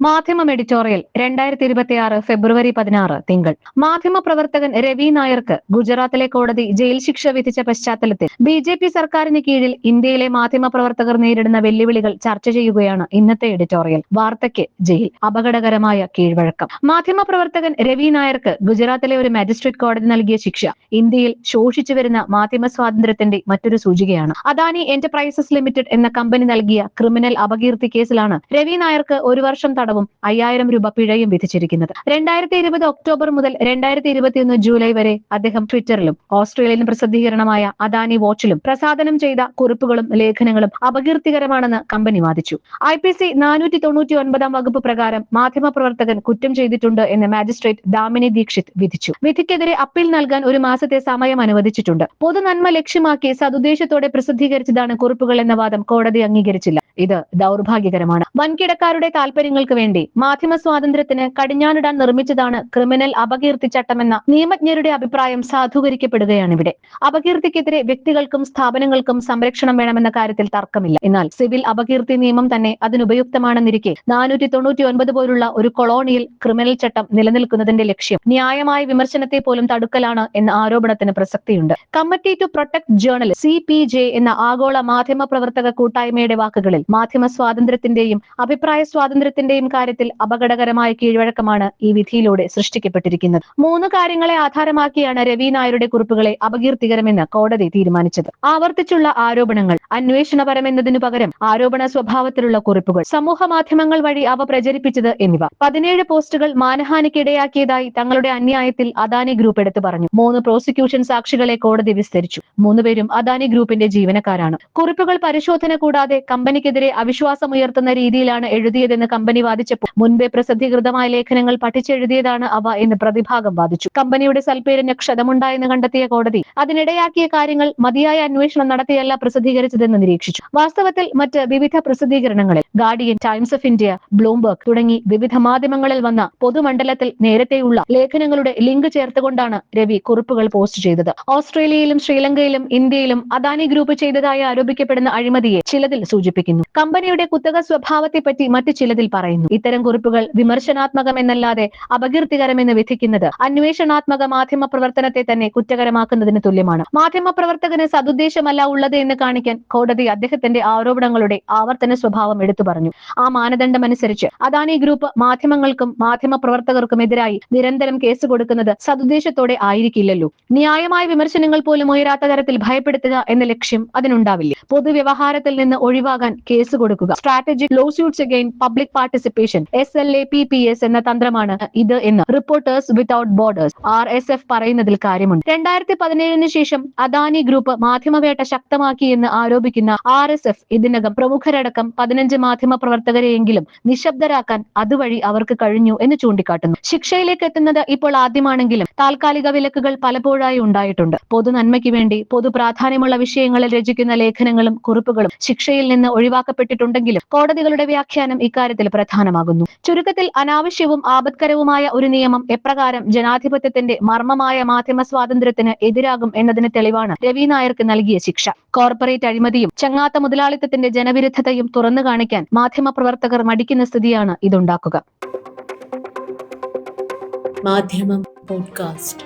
മാധ്യമം എഡിറ്റോറിയൽ രണ്ടായിരത്തി ഇരുപത്തിയാറ് ഫെബ്രുവരി പതിനാറ് തിങ്കൾ. മാധ്യമ പ്രവർത്തകൻ രവി നായർക്ക് ഗുജറാത്തിലെ കോടതി ജയിൽ ശിക്ഷ വിധിച്ച പശ്ചാത്തലത്തിൽ ബി ജെ പി സർക്കാരിന് കീഴിൽ ഇന്ത്യയിലെ മാധ്യമ പ്രവർത്തകർ നേരിടുന്ന വെല്ലുവിളികൾ ചർച്ച ചെയ്യുകയാണ് ഇന്നത്തെ എഡിറ്റോറിയൽ. വാർത്തയ്ക്ക് ജയിൽ. അപകടകരമായ കീഴ്വഴക്കം. മാധ്യമ പ്രവർത്തകൻ രവി നായർക്ക് ഗുജറാത്തിലെ ഒരു മജിസ്ട്രേറ്റ് കോടതി നൽകിയ ശിക്ഷ ഇന്ത്യയിൽ ശോഷിച്ചു വരുന്ന മാധ്യമ സ്വാതന്ത്ര്യത്തിന്റെ മറ്റൊരു സൂചികയാണ്. അദാനി എന്റർപ്രൈസസ് ലിമിറ്റഡ് എന്ന കമ്പനി നൽകിയ ക്രിമിനൽ അപകീർത്തി കേസിലാണ് രവി നായർക്ക് ഒരു വർഷം അയ്യായിരം രൂപ പിഴയും വിധിച്ചിരിക്കുന്നത്. രണ്ടായിരത്തി ഇരുപത് ഒക്ടോബർ മുതൽ രണ്ടായിരത്തി ഇരുപത്തിയൊന്ന് ജൂലൈ വരെ അദ്ദേഹം ട്വിറ്ററിലും ഓസ്ട്രേലിയൻ പ്രസിദ്ധീകരണമായ അദാനി വാച്ചിലും പ്രസാദനം ചെയ്ത കുറിപ്പുകളും ലേഖനങ്ങളും അപകീർത്തികരമാണെന്ന് കമ്പനി വാദിച്ചു. ഐ പി സി നാനൂറ്റി തൊണ്ണൂറ്റി ഒൻപതാം വകുപ്പ് പ്രകാരം മാധ്യമപ്രവർത്തകൻ കുറ്റം ചെയ്തിട്ടുണ്ട് എന്ന് മാജിസ്ട്രേറ്റ് ദാമിനി ദീക്ഷിത് വിധിച്ചു. വിധിക്കെതിരെ അപ്പീൽ നൽകാൻ ഒരു മാസത്തെ സമയം അനുവദിച്ചിട്ടുണ്ട്. പൊതുനന്മ ലക്ഷ്യമാക്കി സതുദ്ദേശത്തോടെ പ്രസിദ്ധീകരിച്ചതാണ് കുറിപ്പുകൾ എന്ന വാദം കോടതി അംഗീകരിച്ചില്ല. ഇത് ദൗർഭാഗ്യകരമാണ്. വൻകിടക്കാരുടെ താൽപര്യങ്ങൾക്ക് വേണ്ടി മാധ്യമ സ്വാതന്ത്ര്യത്തിന് കടിഞ്ഞാണിടാൻ നിർമ്മിച്ചതാണ് ക്രിമിനൽ അപകീർത്തി ചട്ടമെന്ന നിയമജ്ഞരുടെ അഭിപ്രായം സാധൂകരിക്കപ്പെടുകയാണ് ഇവിടെ. അപകീർത്തിക്കെതിരെ വ്യക്തികൾക്കും സ്ഥാപനങ്ങൾക്കും സംരക്ഷണം വേണമെന്ന കാര്യത്തിൽ തർക്കമില്ല. എന്നാൽ സിവിൽ അപകീർത്തി നിയമം തന്നെ അതിനുപയുക്തമാണെന്നിരിക്കെ നാനൂറ്റി തൊണ്ണൂറ്റി ഒൻപത് പോലുള്ള ഒരു കൊളോണിയൽ ക്രിമിനൽ ചട്ടം നിലനിൽക്കുന്നതിന്റെ ലക്ഷ്യം ന്യായമായ വിമർശനത്തെ പോലും തടുക്കലാണ് എന്ന ആരോപണത്തിന് പ്രസക്തിയുണ്ട്. Committee to protect journalists എന്ന ആഗോള മാധ്യമ പ്രവർത്തക കൂട്ടായ്മയുടെ വാക്കുകളിൽ മാധ്യമ സ്വാതന്ത്ര്യത്തിന്റെയും അഭിപ്രായ സ്വാതന്ത്ര്യത്തിന്റെയും കാര്യത്തിൽ അപകടകരമായ കീഴ്വഴക്കമാണ് ഈ വിധിയിലൂടെ സൃഷ്ടിക്കപ്പെട്ടിരിക്കുന്നത്. മൂന്ന് കാര്യങ്ങളെ ആധാരമാക്കിയാണ് രവി നായരുടെ കുറിപ്പുകളെ അപകീർത്തികരമെന്ന് കോടതി തീരുമാനിച്ചത്. ആവർത്തിച്ചുള്ള ആരോപണങ്ങൾ അന്വേഷണപരമെന്നതിനു പകരം ആരോപണ സ്വഭാവത്തിലുള്ള കുറിപ്പുകൾ സമൂഹ മാധ്യമങ്ങൾ വഴി അവ പ്രചരിപ്പിച്ചത് എന്നിവ. പതിനേഴ് പോസ്റ്റുകൾ മാനഹാനിക്കിടയാക്കിയതായി തങ്ങളുടെ അന്യായത്തിൽ അദാനി ഗ്രൂപ്പ് എടുത്തു പറഞ്ഞു. മൂന്ന് പ്രോസിക്യൂഷൻ സാക്ഷികളെ കോടതി വിസ്തരിച്ചു. മൂന്നുപേരും അദാനി ഗ്രൂപ്പിന്റെ ജീവനക്കാരാണ്. കുറിപ്പുകൾ പരിശോധന കൂടാതെ കമ്പനിക്കെതിരെ അവിശ്വാസമുയർത്തുന്ന രീതിയിലാണ് എഴുതിയതെന്ന് കമ്പനി വാദിച്ചപ്പോൾ മുൻപേ പ്രസിദ്ധീകൃതമായ ലേഖനങ്ങൾ പഠിച്ചെഴുതിയതാണ് അവ എന്ന് പ്രതിഭാഗം വാദിച്ചു. കമ്പനിയുടെ സൽപ്പേരിന് ക്ഷതമുണ്ടായെന്ന് കണ്ടെത്തിയ കോടതി അതിനിടയാക്കിയ കാര്യങ്ങൾ മതിയായ അന്വേഷണം നടത്തിയല്ല പ്രസിദ്ധീകരിച്ചതെന്ന് നിരീക്ഷിച്ചു. വാസ്തവത്തിൽ മറ്റ് വിവിധ പ്രസിദ്ധീകരണങ്ങളിൽ Guardian Times of India Bloomberg തുടങ്ങി വിവിധ മാധ്യമങ്ങളിൽ വന്ന പൊതുമണ്ഡലത്തിൽ നേരത്തെയുള്ള ലേഖനങ്ങളുടെ ലിങ്ക് ചേർത്തുകൊണ്ടാണ് രവി കുറിപ്പുകൾ പോസ്റ്റ് ചെയ്തത്. ഓസ്ട്രേലിയയിലും ശ്രീലങ്കയിലും ഇന്ത്യയിലും അദാനി ഗ്രൂപ്പ് ചെയ്തതായി ആരോപിക്കപ്പെടുന്ന അഴിമതിയെ ചിലതിൽ സൂചിപ്പിക്കുന്നു. കമ്പനിയുടെ കുത്തക സ്വഭാവത്തെപ്പറ്റി മറ്റു ചിലതിൽ പറയുന്നു. ഇത്തരം കുറിപ്പുകൾ വിമർശനാത്മകമെന്നല്ലാതെ അപകീർത്തികരമെന്ന് വിധിക്കുന്നത് അന്വേഷണാത്മക മാധ്യമ പ്രവർത്തനത്തെ തന്നെ കുറ്റകരമാക്കുന്നതിന് തുല്യമാണ്. മാധ്യമ പ്രവർത്തകന് സതുദ്ദേശമല്ല ഉള്ളത് എന്ന് കാണിക്കാൻ കോടതി അദ്ദേഹത്തിന്റെ ആരോപണങ്ങളുടെ ആവർത്തന സ്വഭാവം എടുത്തു പറഞ്ഞു. ആ മാനദണ്ഡമനുസരിച്ച് അദാനി ഗ്രൂപ്പ് മാധ്യമങ്ങൾക്കും മാധ്യമ പ്രവർത്തകർക്കുമെതിരായി നിരന്തരം കേസ് കൊടുക്കുന്നത് സതുദ്ദേശത്തോടെ ആയിരിക്കില്ലല്ലോ. ന്യായമായ വിമർശനങ്ങൾ പോലും ഉയരാത്ത തരത്തിൽ ഭയപ്പെടുത്തുക എന്ന ലക്ഷ്യം അതിനുണ്ടാവില്ല. പൊതുവ്യവഹാരത്തിൽ നിന്ന് ഒഴിവാകാൻ കേസ് കൊടുക്കുക. Strategy lawsuits against public participation S L A P P S എന്ന തന്ത്രമാണ് ഇത് എന്ന് Reporters Without Borders R S F പറയുന്നതിൽ കാര്യമുണ്ട്. രണ്ടായിരത്തി പതിനേഴിന് ശേഷം അദാനി ഗ്രൂപ്പ് മാധ്യമവേട്ട ശക്തമാക്കി എന്ന് ആരോപിക്കുന്ന ആർ എസ് എഫ് ഇതിനകം പ്രമുഖരടക്കം പതിനഞ്ച് മാധ്യമ പ്രവർത്തകരെയെങ്കിലും നിശബ്ദരാക്കാൻ അതുവഴി അവർക്ക് കഴിഞ്ഞു എന്ന് ചൂണ്ടിക്കാട്ടുന്നു. ശിക്ഷയിലേക്ക് എത്തുന്നത് ഇപ്പോൾ ആദ്യമാണെങ്കിലും താൽക്കാലിക വിലക്കുകൾ പലപ്പോഴായി ഉണ്ടായിട്ടുണ്ട്. പൊതു നന്മയ്ക്ക് വേണ്ടി പൊതു പ്രാധാന്യമുള്ള വിഷയങ്ങളിൽ രചിക്കുന്ന ലേഖനങ്ങളും കുറിപ്പുകളും ശിക്ഷയിൽ നിന്ന് ഒഴിവാക്കപ്പെട്ടിട്ടുണ്ടെങ്കിലും കോടതികളുടെ വ്യാഖ്യാനം ഇക്കാര്യത്തിൽ പ്രധാനമാകുന്നു. ചുരുക്കത്തിൽ അനാവശ്യവും ആപത്കരവുമായ ഒരു നിയമം എപ്രകാരം ജനാധിപത്യത്തിന്റെ മർമ്മമായ മാധ്യമ സ്വാതന്ത്ര്യത്തിന് എതിരാകും എന്നതിന് തെളിവാണ് രവി നായർക്ക് നൽകിയ ശിക്ഷ. കോർപ്പറേറ്റ് അഴിമതിയും ചങ്ങാത്ത മുതലാളിത്തത്തിന്റെ ജനവിരുദ്ധതയും തുറന്നു കാണിക്കാൻ മാധ്യമ പ്രവർത്തകർ മടിക്കുന്ന സ്ഥിതിയാണ് ഇതുണ്ടാക്കുക. മാധ്യമം പോഡ്കാസ്റ്റ്.